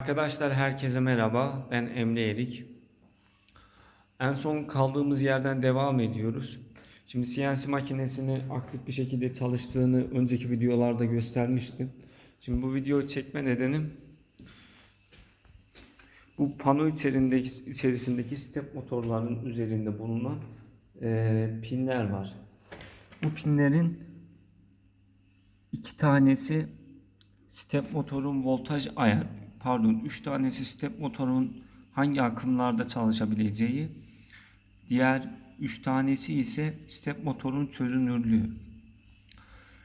Arkadaşlar herkese merhaba. Ben Emre Elik. En son kaldığımız yerden devam ediyoruz. Şimdi CNC makinesini aktif bir şekilde çalıştığını önceki videolarda göstermiştim. Şimdi bu videoyu çekme nedenim bu pano içerisindeki, içerisindeki step motorların üzerinde bulunan eee, pinler var. Bu pinlerin iki tanesi step motorun voltaj ayar pardon 3 tanesi step motorun hangi akımlarda çalışabileceği diğer 3 tanesi ise step motorun çözünürlüğü.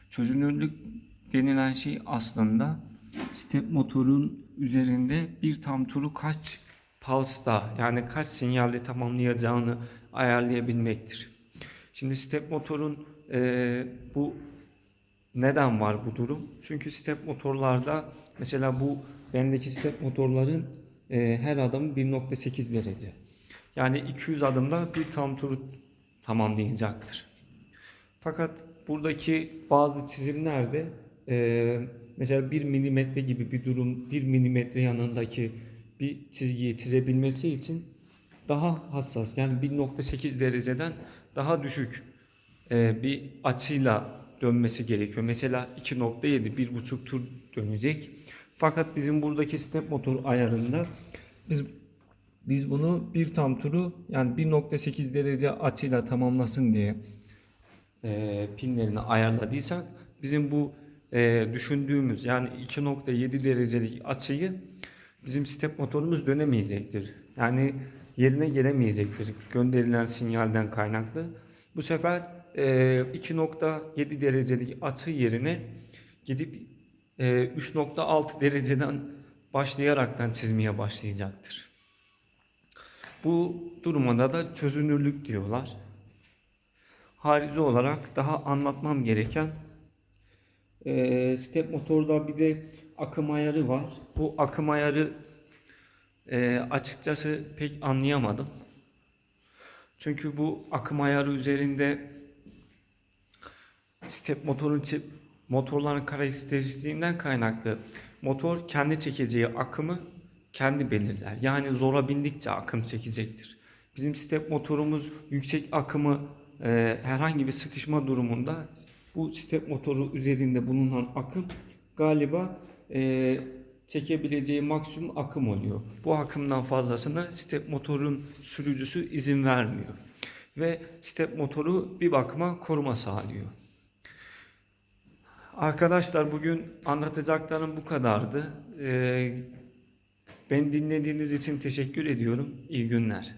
Çözünürlük denilen şey aslında step motorun üzerinde bir tam turu kaç pulse'da yani kaç sinyalde tamamlayacağını ayarlayabilmektir. Şimdi step motorun eee, bu neden var bu durum? Çünkü step motorlarda mesela bu bendeki step motorların e, her adımı 1.8 derece. Yani 200 adımda bir tam turu tamamlayacaktır. Fakat buradaki bazı çizimlerde e, mesela 1 milimetre gibi bir durum 1 milimetre yanındaki bir çizgiyi çizebilmesi için daha hassas yani 1.8 dereceden daha düşük e, bir açıyla dönmesi gerekiyor. Mesela 2.7 1.5 tur dönecek. Fakat bizim buradaki step motor ayarında biz biz bunu bir tam turu yani 1.8 derece açıyla tamamlasın diye e, pinlerini ayarladıysak bizim bu e, düşündüğümüz yani 2.7 derecelik açıyı bizim step motorumuz dönemeyecektir. Yani yerine gelemeyecektir gönderilen sinyalden kaynaklı. Bu sefer 2.7 derecelik açı yerine gidip e, 3.6 dereceden başlayaraktan çizmeye başlayacaktır. Bu durumda da çözünürlük diyorlar. Harici olarak daha anlatmam gereken e, step motorda bir de akım ayarı var. Bu akım ayarı e, açıkçası pek anlayamadım. Çünkü bu akım ayarı üzerinde step motorun çi- motorların karakteristiğinden kaynaklı motor kendi çekeceği akımı kendi belirler. Yani zora bindikçe akım çekecektir. Bizim step motorumuz yüksek akımı e, herhangi bir sıkışma durumunda bu step motoru üzerinde bulunan akım galiba e, çekebileceği maksimum akım oluyor. Bu akımdan fazlasına step motorun sürücüsü izin vermiyor. Ve step motoru bir bakıma koruma sağlıyor. Arkadaşlar bugün anlatacaklarım bu kadardı. Ee, ben dinlediğiniz için teşekkür ediyorum. İyi günler.